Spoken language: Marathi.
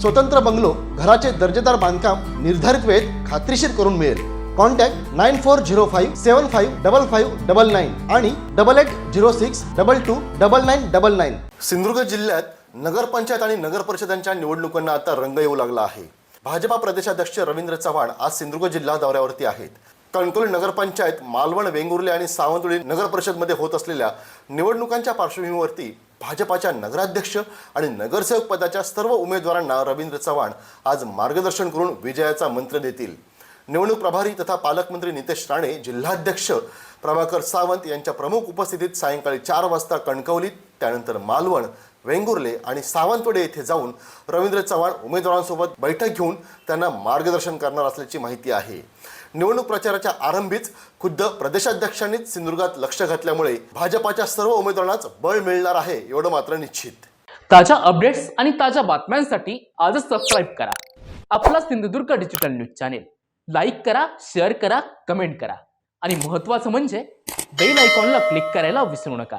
स्वतंत्र बंगलो घराचे दर्जेदार बांधकाम निर्धारित वेळेत खात्रीशीर करून मिळेल. Contact nine four zero five seven five double five double nine आणि double eight zero six double two double nine double nine. Sindhudurg जिल्ह्यात नगरपंचायत आणि नगर परिषदांच्या निवडणुकांना आता रंग येऊ लागला आहे. भाजपा प्रदेशाध्यक्ष रवींद्र चव्हाण आज सिंधुदुर्ग जिल्हा दौऱ्यावरती आहेत. कणकोली नगरपंचायत मालवण वेंगुर्ले आणि सावंतवाडी नगर परिषदमध्ये होत असलेल्या निवडणुकांच्या पार्श्वभूमीवरती भाजपाच्या नगराध्यक्ष आणि नगरसेवक पदाच्या सर्व उमेदवारांना रवींद्र चव्हाण आज मार्गदर्शन करून विजयाचा मंत्र देतील. निवडणूक प्रभारी तथा पालकमंत्री नितेश राणे जिल्हाध्यक्ष प्रभाकर सावंत यांच्या प्रमुख उपस्थितीत सायंकाळी चार वाजता कणकवलीत त्यानंतर मालवण वेंगुर्ले आणि सावंतवाडी येथे जाऊन रवींद्र चव्हाण उमेदवारांसोबत बैठक घेऊन त्यांना मार्गदर्शन करणार असल्याची माहिती आहे. निवडणूक प्रचाराच्या आरंभीच खुद्द प्रदेशाध्यक्षांनीच सिंधुदुर्गात लक्ष घातल्यामुळे भाजपाच्या सर्व उमेदवारांनाच बळ मिळणार आहे एवढं मात्र निश्चित. ताज्या अपडेट्स आणि ताज्या बातम्यांसाठी आजच सबस्क्राईब करा. आपला Sindhudurg digital news channel like करा शेअर करा कमेंट करा. आणि महत्त्वाचं म्हणजे बेल आयकॉनला क्लिक करायला विसरू नका.